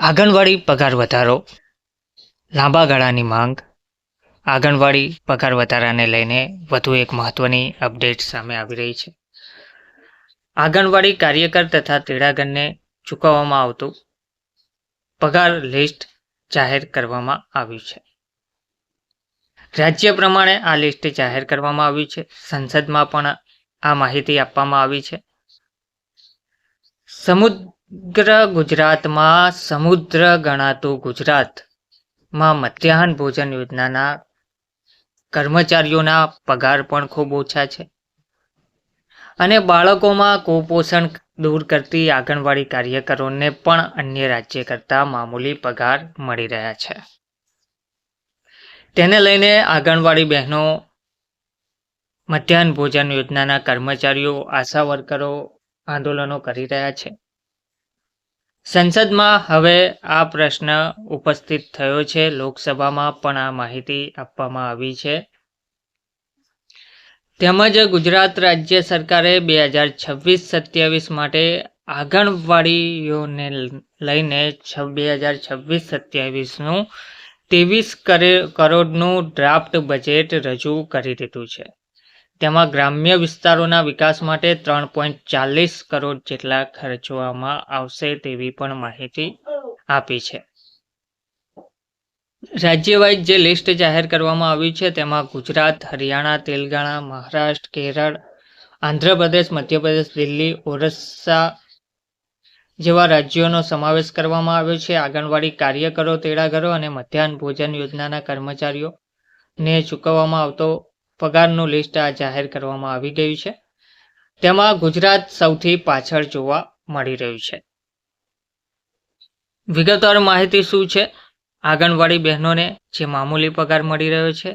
આંગણવાડી પગાર વધારો, લાંબા ગાળાની માંગ, આંગણવાડી પગાર વધારાને લઈને વધુ એક મહત્વની અપડેટ સામે આવી રહી છે. આંગણવાડી કાર્યકર તથા તેડાગણને ચૂકવવામાં આવતું પગાર લિસ્ટ જાહેર કરવામાં આવ્યું છે. રાજ્ય પ્રમાણે આ લિસ્ટ જાહેર કરવામાં આવ્યું છે. સંસદમાં પણ આ માહિતી આપવામાં આવી છે. સમુદ્ર ગુજરાતમાં સમુદ્ર ગણાતું ગુજરાતમાં મધ્યાહન ભોજન યોજનાના કર્મચારીઓના પગાર પણ ખૂબ ઓછા છે. અને બાળકોમાં કુપોષણ દૂર કરતી આંગણવાડી કાર્યકરોને પણ અન્ય રાજ્ય કરતાં મામૂલી પગાર મળી રહ્યા છે. તેને લઈને આંગણવાડી બહેનો, મધ્યાહન ભોજન યોજનાના કર્મચારીઓ, આશા વર્કરો આંદોલનો કરી રહ્યા છે. સંસદમાં હવે આ પ્રશ્ન ઉપસ્થિત થયો છે. લોકસભામાં પણ આ માહિતી આપવામાં આવી છે. તેમજ ગુજરાત રાજ્ય સરકારે બે હજાર છવ્વીસ સત્યાવીસ માટે આંગણવાડીઓને લઈને બે હજાર છવ્વીસ સત્યાવીસનું ત્રેવીસ કરોડનું ડ્રાફ્ટ બજેટ રજૂ કરી દીધું છે. તેમાં ગ્રામ્ય વિસ્તારોના વિકાસ માટે ત્રણ પોઈન્ટ ચાલીસ કરોડ જેટલા ખર્ચવામાં આવશે તેવી પણ માહિતી આપી છે. રાજ્યવાઇઝ જે લિસ્ટ જાહેર કરવામાં આવી છે તેમાં ગુજરાત, હરિયાણા, તેલંગાણા, મહારાષ્ટ્ર, કેરળ, આંધ્રપ્રદેશ, મધ્યપ્રદેશ, દિલ્હી ઓરિસ્સા જેવા રાજ્યોનો સમાવેશ કરવામાં આવ્યો છે. આંગણવાડી કાર્યકરો તેડાગરો અને મધ્યાહન ભોજન યોજનાના કર્મચારીઓને ચૂકવવામાં આવતો પગારનું લિસ્ટ આ જાહેર કરવામાં આવી ગયું છે. તેમાં ગુજરાત સૌથી પાછળ જોવા મળી રહ્યું છે. વિગતવાર માહિતી શું છે? આંગણવાડી બહેનોને જે મામૂલી પગાર મળી રહ્યો છે.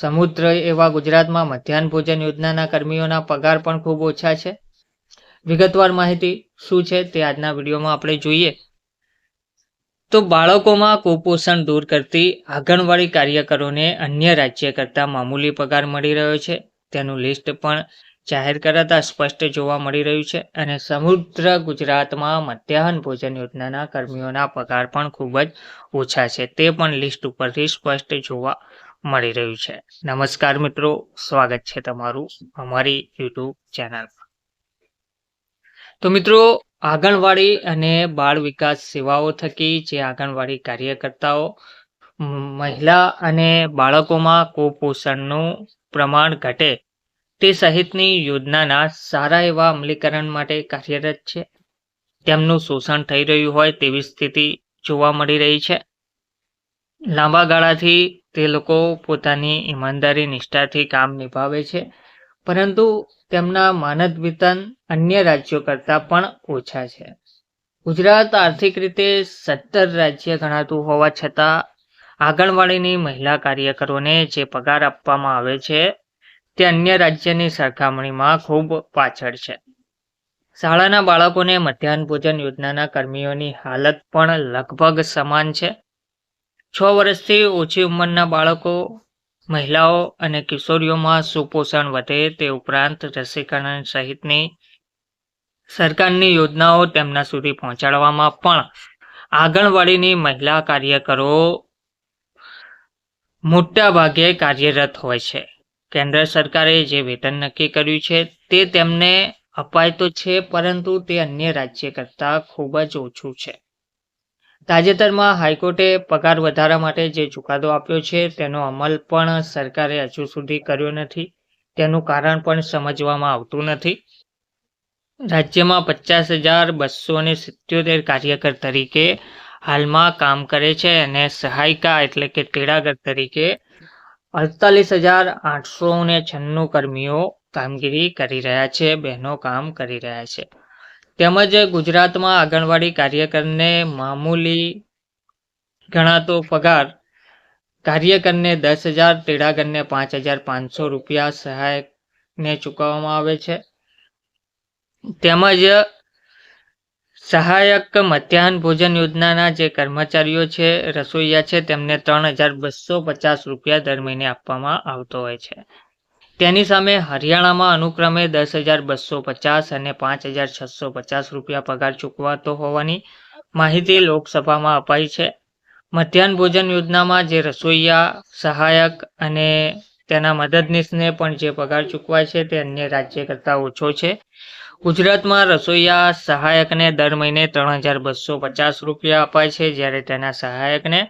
સમુદ્ર એવા ગુજરાતમાં મધ્યાહન ભોજન યોજનાના કર્મીઓના પગાર પણ ખૂબ ઓછા છે. વિગતવાર માહિતી શું છે તે આજના વિડીયોમાં આપણે જોઈએ. તો બાળકોમાં કુપોષણ દૂર કરતી આંગણવાડી કાર્યકરોને અન્ય રાજ્ય કરતાં મામૂલી પગાર મળી રહ્યો છે. તેનું લિસ્ટ પણ જાહેર કરાતા સ્પષ્ટ જોવા મળી રહ્યું છે અને સમુદ્ર ગુજરાતમાં મધ્યાહન ભોજન યોજનાના કર્મીઓના પગાર પણ ખૂબ જ ઓછા છે. તે પણ લિસ્ટ ઉપરથી સ્પષ્ટ જોવા મળી રહ્યું છે. નમસ્કાર મિત્રો, સ્વાગત છે તમારું અમારી યુટ્યુબ ચેનલ તો મિત્રો આંગણવાડી અને બાળ વિકાસ સેવાઓ થકી જે આંગણવાડી કાર્યકર્તાઓ મહિલા અને બાળકોમાં કુપોષણનું પ્રમાણ ઘટે તે સહિતની યોજનાના સારા એવા અમલીકરણ માટે કાર્યરત છે. તેમનું શોષણ થઈ રહ્યું હોય તેવી સ્થિતિ જોવા મળી રહી છે. લાંબા ગાળાથી તે લોકો પોતાની ઈમાનદારી, નિષ્ઠાથી કામ નિભાવે છે. પરંતુ તેમના માનદ વેતન અન્ય રાજ્યો કરતાં પણ ઓછા છે. ગુજરાત આર્થિક રીતે સત્તર રાજ્ય ગણાતું હોવા છતાં, આંગણવાડીની મહિલા કાર્યકરોને જે પગાર આપવામાં આવે છે, તે અન્ય રાજ્યની સરખામણીમાં ખૂબ પાછળ છે. શાળાના બાળકોને મધ્યાહન ભોજન યોજનાના કર્મીઓની હાલત પણ લગભગ સમાન છે. છ વર્ષથી ઓછી ઉંમરના બાળકો મહિલાઓ અને કિશોરીઓમાં સુપોષણ વધે તે ઉપરાંત રસીકરણ સહિતની સરકારની યોજનાઓ તેમના સુધી પહોંચાડવામાં પણ આંગણવાડીની મહિલા કાર્યકરો મોટા ભાગે કાર્યરત હોય છે. કેન્દ્ર સરકારે જે વેતન નક્કી કર્યું છે તે તેમને અપાય તો છે, પરંતુ તે અન્ય રાજ્ય કરતાં ખૂબ જ ઓછું છે. તાજેતરમાં હાઈકોર્ટે પગાર વધારા માટે જે ચુકાદો આપ્યો છે, તેનો અમલ પણ સરકારે હજુ સુધી કર્યો નથી. તેનું કારણ પણ સમજવામાં આવતું નથી. રાજ્યમાં પચાસ હજાર બસો ને સિત્યોતેર કાર્યકર તરીકે હાલમાં કામ કરે છે અને સહાયિકા એટલે કે તેડાગર તરીકે અડતાલીસ હજાર આઠસો ને છન્નું કર્મીઓ કામગીરી કરી રહ્યા છે, બહેનો કામ કરી રહ્યા છે. તેમજ ગુજરાતમાં આંગણવાડી કાર્યકરને મામૂલી ગણાતો પગાર કાર્યકરને દસ હજાર, તેડાગરને પાંચ હજાર પાંચસો રૂપિયા સહાયકને ચૂકવવામાં આવે છે. તેમજ સહાયક મધ્યાહન ભોજન યોજનાના જે કર્મચારીઓ છે, રસોઈયા છે, તેમને ત્રણ હજાર બસો પચાસ રૂપિયા દર મહિને આપવામાં આવતો હોય છે. તેની સામે હરિયાણામાં અનુક્રમે દસ હજાર બસો પચાસ અને પાંચ હજાર છસો પચાસ રૂપિયા પગાર ચૂકવાતો હોવાની માહિતી લોકસભામાં અપાઈ છે. મધ્યાહન ભોજન યોજનામાં જે રસોઈયા, સહાયક અને તેના મદદનીશને પણ જે પગાર ચૂકવાય છે તે અન્ય રાજ્ય કરતાં ઓછો છે. ગુજરાતમાં રસોઈયા, સહાયકને દર મહિને ત્રણ હજાર બસો પચાસ રૂપિયા અપાય છે, જ્યારે તેના સહાયકને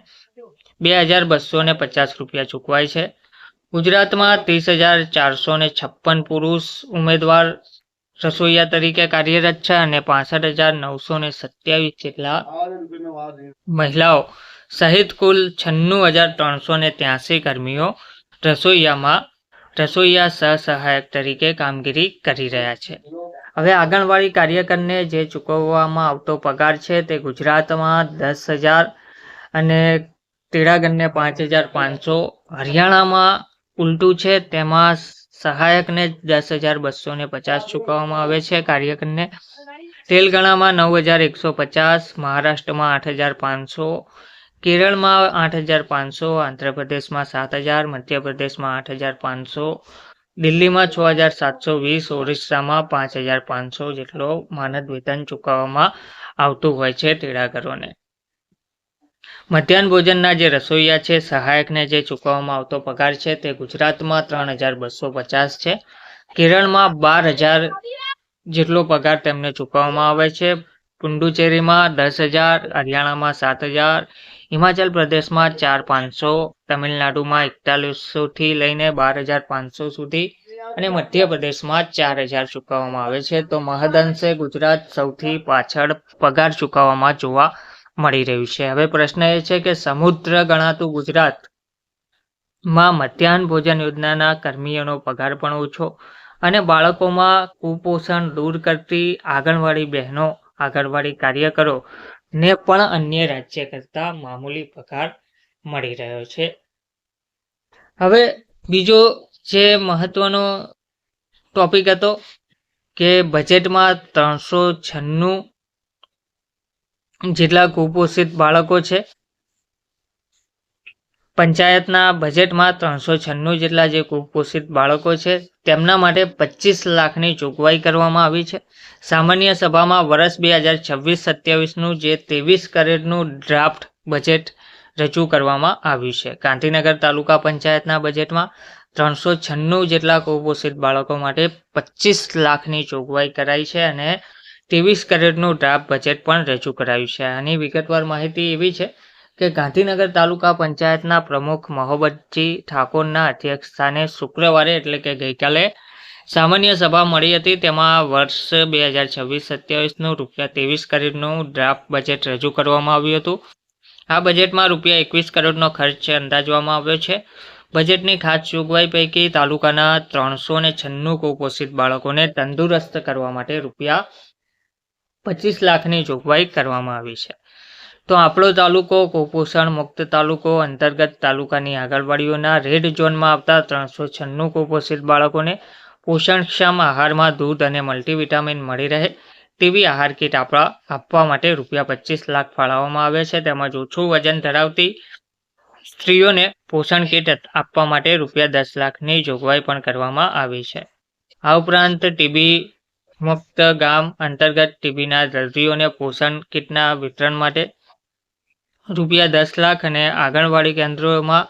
બે હજાર બસો ને પચાસ રૂપિયા ચૂકવાય છે. ગુજરાતમાં ત્રીસ હજાર ચારસો ને છપ્પન પુરુષ ઉમેદવાર રસોઈયા તરીકે કાર્યરત છે અને પાસઠ હજાર નવસો ને સત્યાવીસ જેટલા મહિલાઓ સહિત કુલ છન્નું હજાર ત્રણસો ને ત્યાસી કર્મીઓ રસોઈયામાં રસોઈયા સહસહાયક તરીકે કામગીરી કરી રહ્યા છે. હવે આંગણવાડી કાર્યકરને જે ચૂકવવામાં આવતો પગાર છે તે ગુજરાતમાં દસ હજાર અને તેડાગરને પાંચ હજાર પાંચસો, હરિયાણામાં ઉલટું છે, તેમાં સહાયકને દસ હજાર બસો ને પચાસ ચૂકવવામાં આવે છે. કાર્યકરને તેલંગાણામાં નવ હજાર એકસો પચાસ, મહારાષ્ટ્રમાં આઠ હજાર પાંચસો, કેરળમાં આઠ હજાર પાંચસો, આંધ્રપ્રદેશમાં સાત હજાર, મધ્યપ્રદેશમાં આઠ હજાર પાંચસો, દિલ્હીમાં છ હજાર સાતસો વીસ, ઓરિસ્સામાં પાંચ હજાર પાંચસો જેટલો માનદ વેતન ચૂકવવામાં આવતું હોય છે તેડાગરોને. મધ્યાહન ભોજનના જે રસોઈયા છે, સહાયકને જે ચૂકવવામાં આવતો પગાર છે, તે ગુજરાતમાં ત્રણ છે. કેરળમાં બાર જેટલો પગાર તેમને ચૂકવવામાં આવે છે. પુડુચેરીમાં દસ હજાર, હરિયાણામાં સાત હજાર, હિમાચલ પ્રદેશમાં ચાર પાંચસો, તમિલનાડુમાં એકતાલીસોથી લઈને બાર હજાર પાંચસો સુધી અને મધ્યપ્રદેશમાં ચાર હજાર ચૂકવવામાં આવે છે. તો મહદઅંશે ગુજરાત સૌથી પાછળ પગાર ચૂકવવામાં જોવા મળી રહ્યું છે. હવે પ્રશ્ન એ છે કે સમુદ્ર ગણાતું ગુજરાતમાં મધ્યાહન ભોજન યોજનાના કર્મીઓનો પગાર પણ ઓછો અને બાળકોમાં કુપોષણ દૂર કરતી આંગણવાડી બહેનો આંગણવાડી કાર્યકરો ને પણ અન્ય રાજ્ય કરતા મામૂલી પગાર મળી રહ્યો છે. હવે બીજો જે મહત્વનો ટોપિક હતો કે બજેટમાં ત્રણસો છન્નું જેટલા કુપોષિત બાળકો છે, પંચાયતના બજેટમાં ત્રણસો છન્નું જેટલા જે કુપોષિત બાળકો છે, તેમના માટે પચીસ લાખની જોગવાઈ કરવામાં આવી છે. સામાન્ય સભામાં વર્ષ બે હજાર છવ્વીસ સત્યાવીસનું જે ત્રેવીસ કરોડનું ડ્રાફ્ટ બજેટ રજૂ કરવામાં આવ્યું છે. ગાંધીનગર તાલુકા પંચાયતના બજેટમાં ત્રણસો છન્નું જેટલા કુપોષિત બાળકો માટે પચીસ લાખની જોગવાઈ કરાઈ છે અને ત્રેવીસ કરોડનું ડ્રાફ્ટ બજેટ પણ રજૂ કરાયું છે. આની વિગતવાર માહિતી એવી છે કે ગાંધીનગર તાલુકા પંચાયતના પ્રમુખ મહોબતજી ઠાકોરના અધ્યક્ષ સ્થાને શુક્રવારે એટલે કે ગઈકાલે સામાન્ય સભા મળી હતી. તેમાં વર્ષ બે હજાર છવ્વીસ સત્યાવીસનું રૂપિયા ત્રેવીસ કરોડનું ડ્રાફ્ટ બજેટ રજૂ કરવામાં આવ્યું હતું. આ બજેટમાં રૂપિયા એકવીસ કરોડનો ખર્ચ અંદાજવામાં આવ્યો છે. બજેટની ખાસ જોગવાઈ પૈકી તાલુકાના ત્રણસો ને છન્નું કુપોષિત બાળકોને તંદુરસ્ત કરવા માટે રૂપિયા પચીસ લાખની જોગવાઈ કરવામાં આવી છે. તો આપણો તાલુકો કુપોષણ મુક્ત તાલુકો અંતર્ગત તાલુકાની આંગણવાડીઓના રેડ ઝોનમાં આવતા ત્રણસો છન્નું કુપોષિત બાળકોને પોષણક્ષમ આહારમાં દૂધ અને મલ્ટીવિટામિન મળી રહે તેવી આહાર કીટ આપવા આપવા માટે રૂપિયા પચીસ લાખ ફાળવવામાં આવે છે. તેમજ ઓછું વજન ધરાવતી સ્ત્રીઓને પોષણ કીટ આપવા માટે રૂપિયા દસ લાખની જોગવાઈ પણ કરવામાં આવી છે. આ ઉપરાંત ટીબી મુક્ત ગામ અંતર્ગત ટીબીના દર્દીઓને પોષણ કીટના વિતરણ માટે રૂપિયા દસ લાખ અને આંગણવાડી કેન્દ્રોમાં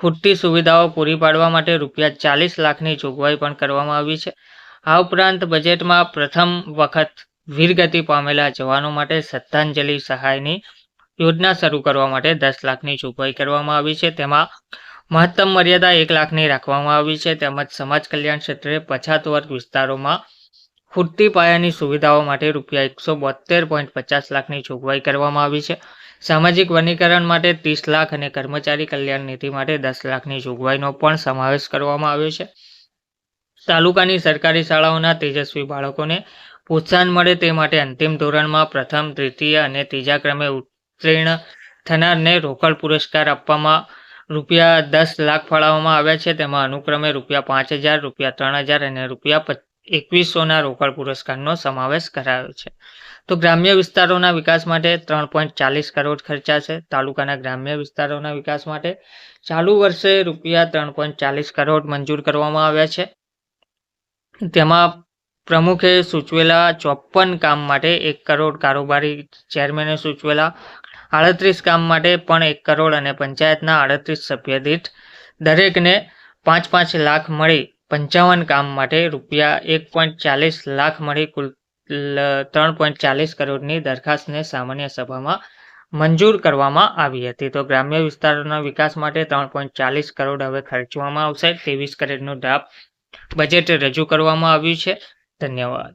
ખૂટતી સુવિધાઓ પૂરી પાડવા માટે રૂપિયા ચાલીસ લાખની જોગવાઈ પણ કરવામાં આવી છે. આ ઉપરાંત બજેટમાં પ્રથમ વખત વીરગતિ પામેલા જવાનો માટે શ્રદ્ધાંજલિ સહાયની યોજના શરૂ કરવા માટે દસ લાખની જોગવાઈ કરવામાં આવી છે. તેમાં મહત્તમ મર્યાદા એક લાખની રાખવામાં આવી છે. તેમજ સમાજ કલ્યાણ ક્ષેત્રે પછાત વર્ગ વિસ્તારોમાં ખૂટતી પાયાની સુવિધાઓ માટે રૂપિયા એકસો બોતેર પોઈન્ટ પચાસ લાખની જોગવાઈ કરવામાં આવી છે. સામાજિક વનીકરણ માટે ત્રીસ લાખ અને કર્મચારી કલ્યાણ નીતિ માટે દસ લાખની જોગવાઈનો પણ સમાવેશ કરવામાં આવ્યો છે. તાલુકાની સરકારી શાળાઓના તેજસ્વી બાળકોને પ્રોત્સાહન મળે તે માટે અંતિમ ધોરણમાં પ્રથમ તૃતીય અને ત્રીજા ક્રમે ઉત્તીર્ણ થનારને રોકડ પુરસ્કાર આપવામાં રૂપિયા દસ લાખ ફાળવવામાં આવ્યા છે. તેમાં અનુક્રમે રૂપિયા પાંચ હજાર, રૂપિયા ત્રણ હજાર અને રૂપિયા એકવીસોના રોકડ પુરસ્કારનો સમાવેશ કરાયો છે. તો ગ્રામ્ય વિસ્તારોના વિકાસ માટે ત્રણ પોઈન્ટ ચાલીસ કરોડ ખર્ચાશે તાલુકાના ગ્રામ્ય વિસ્તારોના વિકાસ માટે ચાલુ વર્ષે રૂપિયા ત્રણ પોઈન્ટ ચાલીસ કરોડ મંજૂર કરવામાં આવ્યા છે. તેમાં પ્રમુખે સૂચવેલા ચોપન કામ માટે એક કરોડ કારોબારી ચેરમેને સૂચવેલા આડત્રીસ કામ માટે પણ એક કરોડ અને પંચાયતના આડત્રીસ સભ્ય દીઠ દરેકને પાંચ પાંચ લાખ મળી પંચાવન કામ માટે રૂપિયા એક પોઈન્ટ ચાલીસ લાખ મળી કુલ ત્રણ પોઈન્ટ ચાલીસ કરોડની દરખાસ્તને સામાન્ય સભામાં મંજૂર કરવામાં આવી હતી. તો ગ્રામ્ય વિસ્તારોના વિકાસ માટે ત્રણ પોઈન્ટ ચાલીસ કરોડ હવે ખર્ચવામાં આવશે. ત્રેવીસ કરોડનું ડ્રાફ્ટ બજેટ રજૂ કરવામાં આવ્યું છે. ધન્યવાદ.